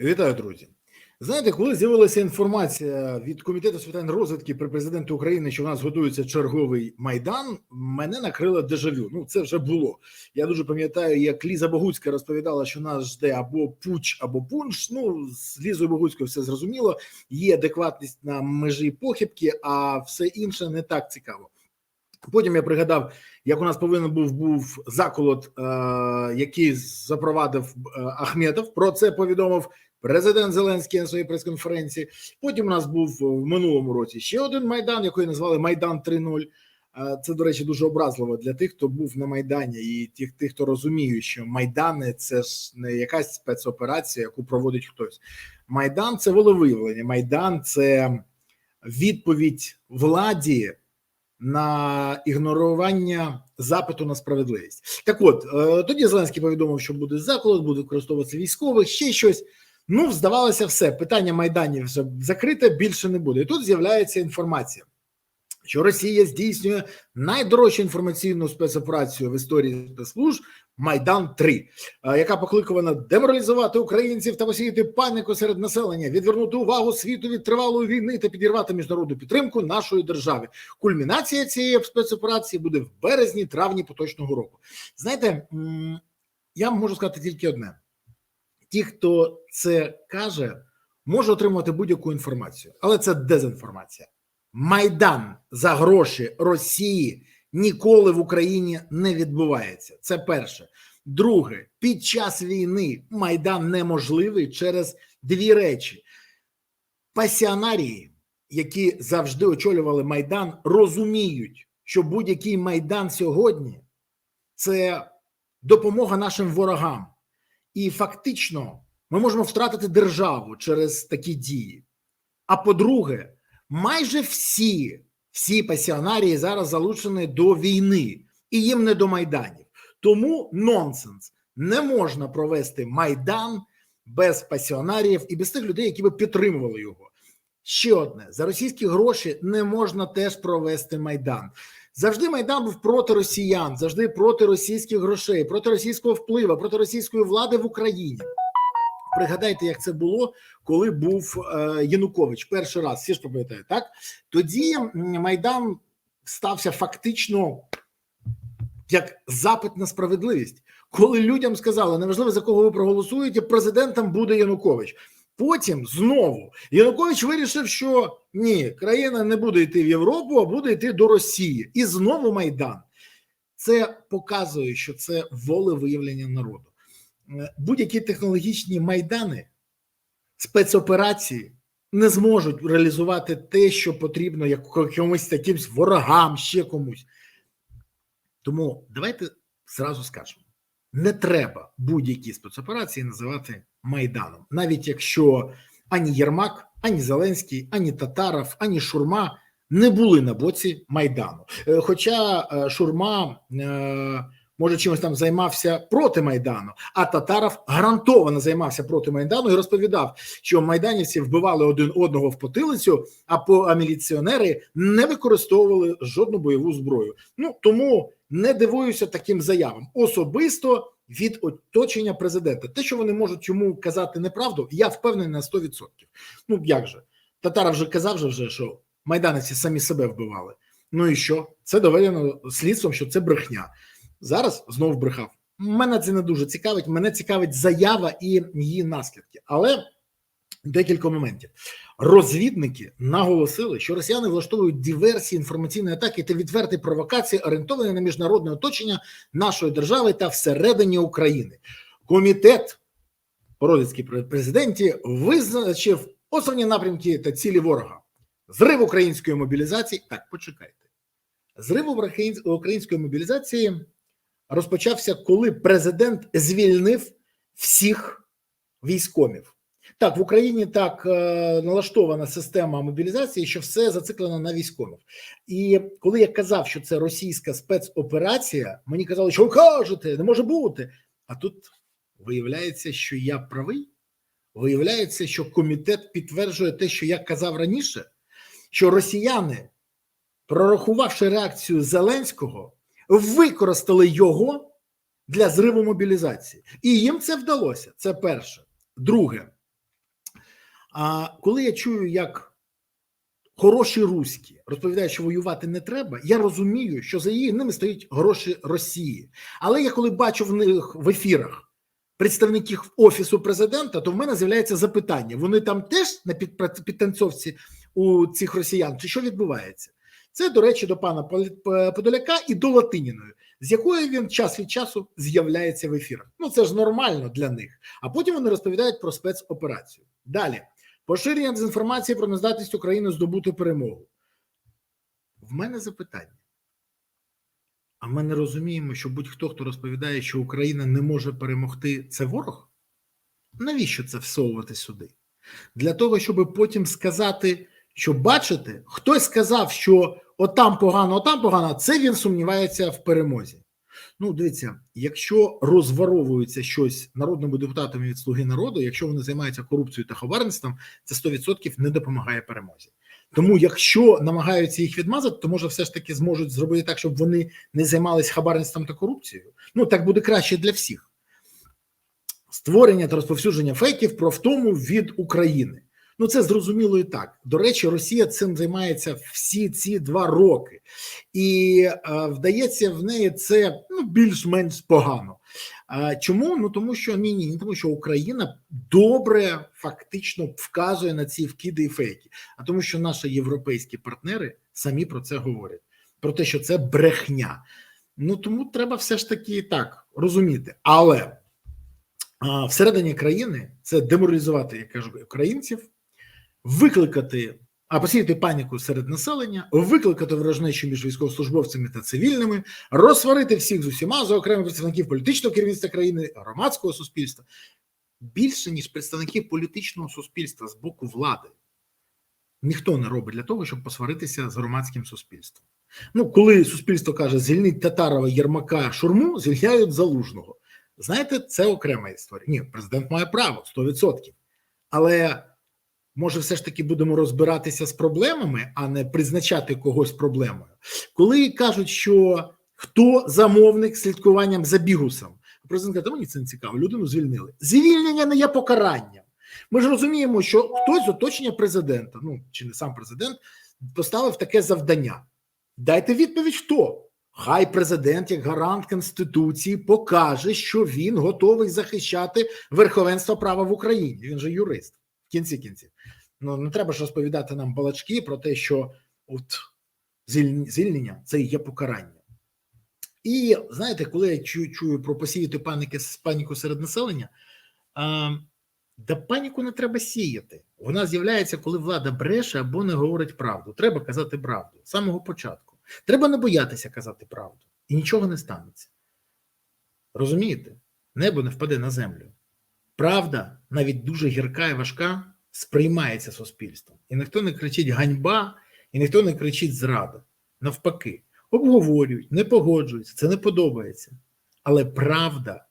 Вітаю, друзі. Знаєте, коли з'явилася інформація від комітету з питань розвитки при президенту України, що в нас готується черговий майдан, мене накрило дежавю. Ну це вже було. Я дуже пам'ятаю, як Ліза Богуцька розповідала, що нас жде або пуч, або пунш. Ну з Лізою Богуцькою все зрозуміло. Є адекватність на межі похибки, а все інше не так цікаво. Потім я пригадав, як у нас повинен був був заколот, е, який запровадив е, Ахметов. Про це повідомив президент Зеленський на своїй прес-конференції. Потім у нас був в минулому році ще один майдан, який назвали Майдан 3.0. Е, Це, до речі, дуже образливо для тих, хто був на майдані, і тих, тих, хто розуміє, що майдани це ж не якась спецоперація, яку проводить хтось. Майдан це волевиявлення. Майдан це відповідь владі на ігнорування запиту на справедливість. Так, от е, тоді Зеленський повідомив, що буде заколот, буде використовуватися військових, ще щось. Ну, здавалося, все питання майданів вже закрите, більше не буде. І тут з'являється інформація, що Росія здійснює найдорожчу інформаційну спецоперацію в історії спецслужб Майдан 3 яка покликана деморалізувати українців та посіяти паніку серед населення, відвернути увагу світу від тривалої війни та підірвати міжнародну підтримку нашої держави. Кульмінація цієї спецоперації буде в березні-травні поточного року. Знаєте, я можу сказати тільки одне: ті, хто це каже, може отримувати будь-яку інформацію, але це дезінформація. Майдан за гроші Росії ніколи в Україні не відбувається. Це перше. Друге, під час війни майдан неможливий через дві речі: пасіонарії, які завжди очолювали майдан, розуміють, що будь-який майдан сьогодні це допомога нашим ворогам, і фактично ми можемо втратити державу через такі дії. А по-друге, майже всі всі пасіонарії зараз залучені до війни, і їм не до майданів. Тому нонсенс не можна провести майдан без пасіонарів і без тих людей, які би підтримували його. Ще одне за російські гроші не можна теж провести майдан. Завжди майдан був проти росіян, завжди проти російських грошей, проти російського впливу, проти російської влади в Україні. Пригадайте, як це було, коли був е, Янукович перший раз. Всі ж пам'ятають, так тоді майдан стався фактично як запит на справедливість, коли людям сказали, неважливо за кого ви проголосуєте, президентом буде Янукович. Потім знову Янукович вирішив, що ні, країна не буде йти в Європу, а буде йти до Росії, і знову майдан. Це показує, що це волевиявлення народу. Будь-які технологічні майдани, спецоперації не зможуть реалізувати те, що потрібно якомусь таким ворогам, ще комусь. Тому давайте зразу скажемо: не треба будь-які спецоперації називати Майданом, навіть якщо ані Єрмак, ані Зеленський, ані Татаров, ані Шурма не були на боці Майдану. Хоча Шурма може чимось там займався проти Майдану, а Татаров гарантовано займався проти Майдану і розповідав, що майданівці вбивали один одного в потилицю, а по а міліціонери не використовували жодну бойову зброю. Ну тому не дивуюся таким заявам особисто від оточення президента. Те, що вони можуть йому казати неправду, я впевнений на 100%. Ну як же Татаров вже казав, же вже що майданівці самі себе вбивали. Ну і що це доведено слідством, що це брехня. Зараз знов брехав. Мене це не дуже цікавить. Мене цікавить заява і її наслідки. Але декілька моментів. Розвідники наголосили, що росіяни влаштовують диверсії інформаційної атаки та відверті провокації, орієнтовані на міжнародне оточення нашої держави та всередині України. Комітет по розвідці президенті визначив основні напрямки та цілі ворога. Зрив української мобілізації. Так, почекайте. Зрив української мобілізації розпочався, коли президент звільнив всіх військомів. Так, в Україні так е, налаштована система мобілізації, що все зациклено на військових. І коли я казав, що це російська спецоперація, мені казали, що ви кажете, не може бути. А тут виявляється, що я правий. Виявляється, що комітет підтверджує те, що я казав раніше, що росіяни, прорахувавши реакцію Зеленського, використали його для зриву мобілізації, і їм це вдалося. Це перше. Друге, А коли я чую, як хороші руські розповідають, що воювати не треба, я розумію, що за її ними стоять гроші Росії. Але я коли бачу в них в ефірах представників офісу президента, то в мене з'являється запитання: вони там теж на підтанцовці у цих росіян, чи що відбувається? Це, до речі, до пана Подоляка і до Латиніної, з якою він час від часу з'являється в ефірах. Ну це ж нормально для них. А потім вони розповідають про спецоперацію. Далі поширення дезінформації про нездатність України здобути перемогу. В мене запитання. А ми не розуміємо, що будь-хто, хто розповідає, що Україна не може перемогти, це ворог? Навіщо це всовувати сюди? Для того, щоб потім сказати, що бачите, хтось сказав, що отам погано, отам погано, це він сумнівається в перемозі. Ну, дивіться, якщо розворовується щось народними депутатами від Слуги народу, якщо вони займаються корупцією та хабарництвом, це 100% не допомагає перемозі. Тому, якщо намагаються їх відмазати, то може все ж таки зможуть зробити так, щоб вони не займалися хабарництвом та корупцією. Ну так буде краще для всіх. Створення та розповсюдження фейків про втому від України. Ну це зрозуміло і так. До речі, Росія цим займається всі ці два роки, і е, вдається в неї це ну більш-менш погано. А чому? Ну тому що ні, ні, тому, що Україна добре фактично вказує на ці вкиди і фейки, а тому, що наші європейські партнери самі про це говорять, про те, що це брехня. Ну тому треба все ж таки так розуміти. Але а, всередині країни це деморалізувати, я кажу, українців, викликати. А посіяти паніку серед населення, викликати ворожнечу між військовослужбовцями та цивільними, розсварити всіх з усіма, за окремих представників політичного керівництва країни, громадського суспільства більше ніж представників політичного суспільства з боку влади. Ніхто не робить для того, щоб посваритися з громадським суспільством. Ну, коли суспільство каже, звільніть Татарова, Єрмака, Шурму, звільняють залужного. Знаєте, це окрема історія. Ні, президент має право 100%. Але може, все ж таки будемо розбиратися з проблемами, а не призначати когось проблемою. Коли кажуть, що хто замовник слідкуванням за бігусом, президент каже, мені це не цікаво, людину звільнили. Звільнення не є покаранням. Ми ж розуміємо, що хтось з оточення президента, ну чи не сам президент, поставив таке завдання. Дайте відповідь, хто. Хай президент, як гарант Конституції, покаже, що він готовий захищати верховенство права в Україні. Він же юрист в кінці кінців. Ну не треба ж розповідати нам балачки про те, що от звільнення це є покарання. І знаєте, коли я чую, чую про посіяти паніки паніку серед населення, а, да паніку не треба сіяти. Вона з'являється, коли влада бреше або не говорить правду. Треба казати правду з самого початку. Треба не боятися казати правду, і нічого не станеться. Розумієте? Небо не впаде на землю. Правда, навіть дуже гірка і важка, сприймається суспільством. І ніхто не кричить ганьба, і ніхто не кричить зрада. Навпаки, обговорюють, не погоджуються, це не подобається. Але правда,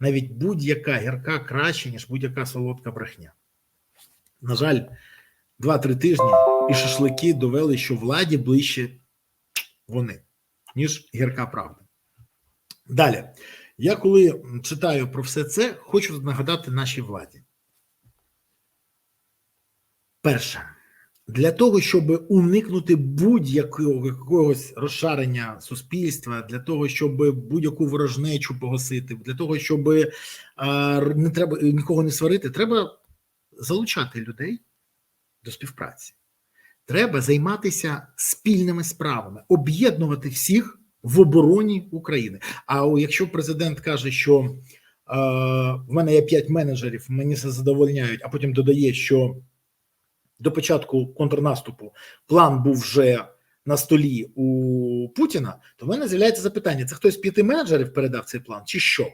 навіть будь-яка гірка краще, ніж будь-яка солодка брехня. На жаль, два-три тижні і шашлики довели, що владі ближче вони, ніж гірка правда. Далі, я коли читаю про все це, хочу нагадати нашій владі. Перше, для того, щоб уникнути будь-якого якогось розшарення суспільства, для того, щоб будь-яку ворожнечу погасити, для того, щоб не треба нікого не сварити, треба залучати людей до співпраці. Треба займатися спільними справами, об'єднувати всіх в обороні України. А якщо президент каже, що е, в мене є п'ять менеджерів, мені це задовольняють, а потім додає, що до початку контрнаступу план був вже на столі у Путіна, то в мене з'являється запитання: це хтось з п'яти менеджерів передав цей план, чи що?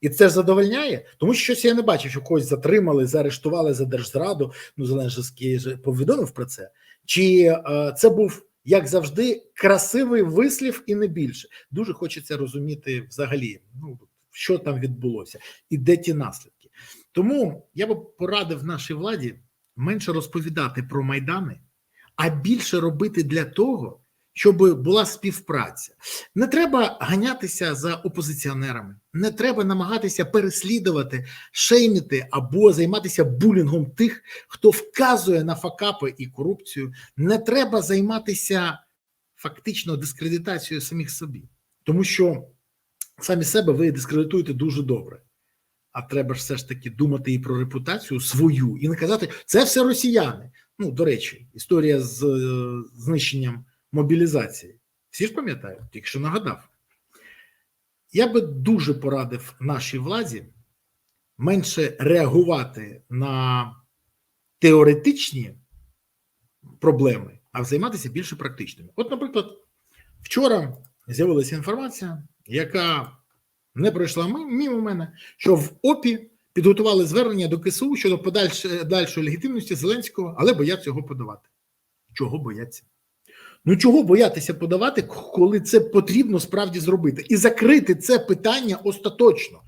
І це ж задовольняє, тому що щось я не бачив, що когось затримали, заарештували за держзраду. Ну Зеленський повідомив про це. Чи е, це був як завжди красивий вислів і не більше? Дуже хочеться розуміти взагалі, ну що там відбулося, і де ті наслідки. Тому я би порадив нашій владі менше розповідати про майдани, а більше робити для того, щоб була співпраця. Не треба ганятися за опозиціонерами, не треба намагатися переслідувати, шеймити або займатися булінгом тих, хто вказує на факапи і корупцію. Не треба займатися фактично дискредитацією самих собі, тому що самі себе ви дискредитуєте дуже добре. А треба ж все ж таки думати і про репутацію свою, і не казати, це все росіяни. Ну, до речі, історія з е, знищенням мобілізації. Всі ж пам'ятають, тільки що нагадав. Я би дуже порадив нашій владі менше реагувати на теоретичні проблеми, а займатися більше практичними. От, наприклад, вчора з'явилася інформація, яка не пройшла мимо мене, що в ОПІ підготували звернення до КСУ щодо подальшої дальшої легітимності Зеленського, але бояться його подавати. Чого бояться? Ну чого боятися подавати, коли це потрібно справді зробити, і закрити це питання остаточно.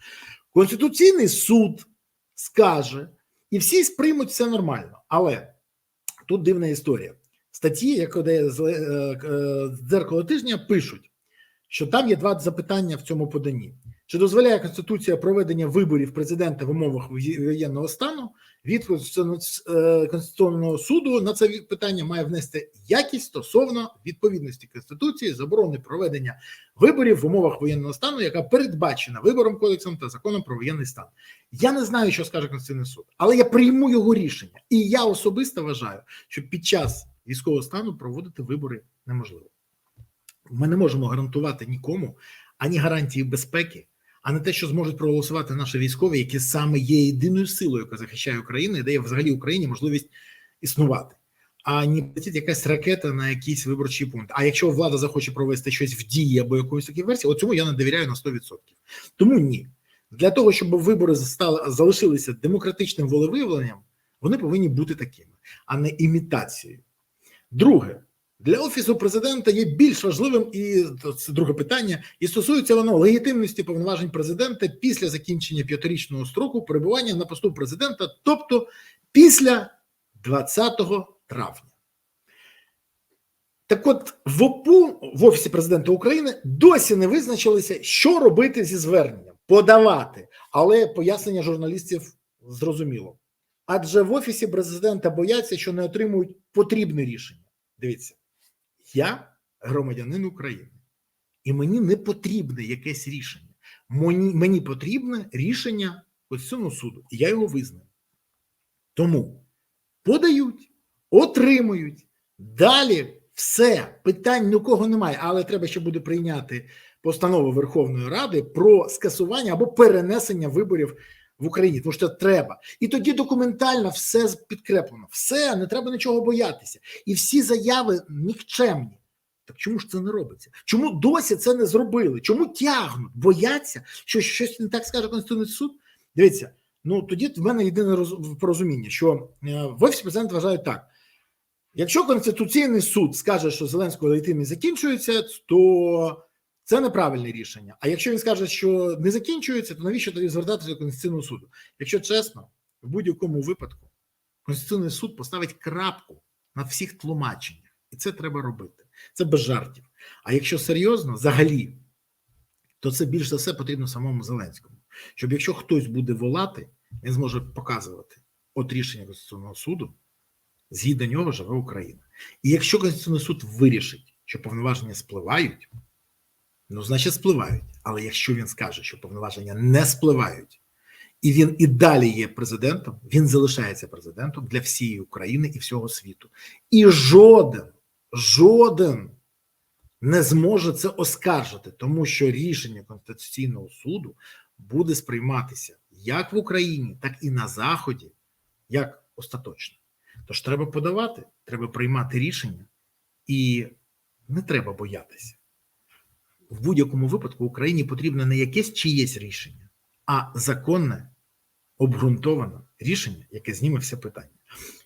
Конституційний суд скаже, і всі сприймуть це нормально. Але тут дивна історія. Статті, яка дає дзеркало тижня, пишуть, що там є два запитання в цьому поданні. Чи дозволяє Конституція проведення виборів президента в умовах воєнного стану? Відповідь Конституційного суду на це питання має внести якість стосовно відповідності Конституції заборони проведення виборів в умовах воєнного стану, яка передбачена вибором кодексом та законом про воєнний стан. Я не знаю, що скаже Конституційний суд, але я прийму його рішення, і я особисто вважаю, що під час військового стану проводити вибори неможливо. Ми не можемо гарантувати нікому ані гарантії безпеки а не те, що зможуть проголосувати наші військові, які саме є єдиною силою, яка захищає Україну і дає взагалі Україні можливість існувати. А не платить якась ракета на якийсь виборчий пункт. А якщо влада захоче провести щось в дії або якоїсь такій версії, от цьому я не довіряю на 100%. Тому ні. Для того, щоб вибори стали, залишилися демократичним волевиявленням, вони повинні бути такими, а не імітацією. Друге, для офісу президента є більш важливим і це друге питання, і стосується воно легітимності повноважень президента після закінчення п'ятирічного строку перебування на посту президента, тобто після 20 травня. Так, от в ОПУ в офісі президента України досі не визначилися, що робити зі зверненням, подавати, але пояснення журналістів зрозуміло. Адже в офісі президента бояться, що не отримують потрібне рішення. Дивіться. Я громадянин України, і мені не потрібне якесь рішення. Мені, мені потрібне рішення Конституційного суду, і я його визнаю. Тому подають, отримують. Далі все, питань ні кого немає, але треба ще буде прийняти постанову Верховної Ради про скасування або перенесення виборів в Україні, тому що це треба. І тоді документально все підкреплено. Все, не треба нічого боятися. І всі заяви нікчемні. Так чому ж це не робиться? Чому досі це не зробили? Чому тягнуть? Бояться, що щось не так скаже Конституційний суд? Дивіться, ну тоді в мене єдине порозуміння, що е, в офісі президента вважають так. Якщо Конституційний суд скаже, що Зеленського легітимність закінчується, то це неправильне рішення. А якщо він скаже, що не закінчується, то навіщо тоді звертатися до Конституційного суду? Якщо чесно, в будь-якому випадку Конституційний суд поставить крапку на всіх тлумаченнях, і це треба робити. Це без жартів. А якщо серйозно, взагалі, то це більш за все потрібно самому Зеленському. Щоб якщо хтось буде волати, він зможе показувати от рішення Конституційного суду, згідно нього живе Україна. І якщо Конституційний суд вирішить, що повноваження спливають. Ну, значить, спливають. Але якщо він скаже, що повноваження не спливають, і він і далі є президентом, він залишається президентом для всієї України і всього світу. І жоден, жоден не зможе це оскаржити, тому що рішення Конституційного суду буде сприйматися як в Україні, так і на Заході, як остаточно. Тож треба подавати, треба приймати рішення, і не треба боятися в будь-якому випадку Україні потрібно не якесь чиєсь рішення, а законне, обґрунтоване рішення, яке зніме все питання.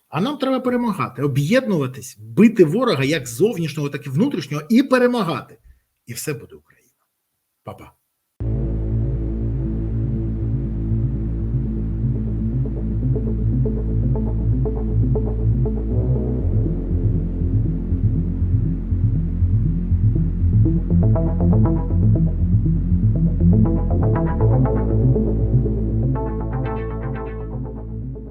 А нам треба перемагати, об'єднуватись, бити ворога як зовнішнього, так і внутрішнього, і перемагати. І все буде Україна. Па-па.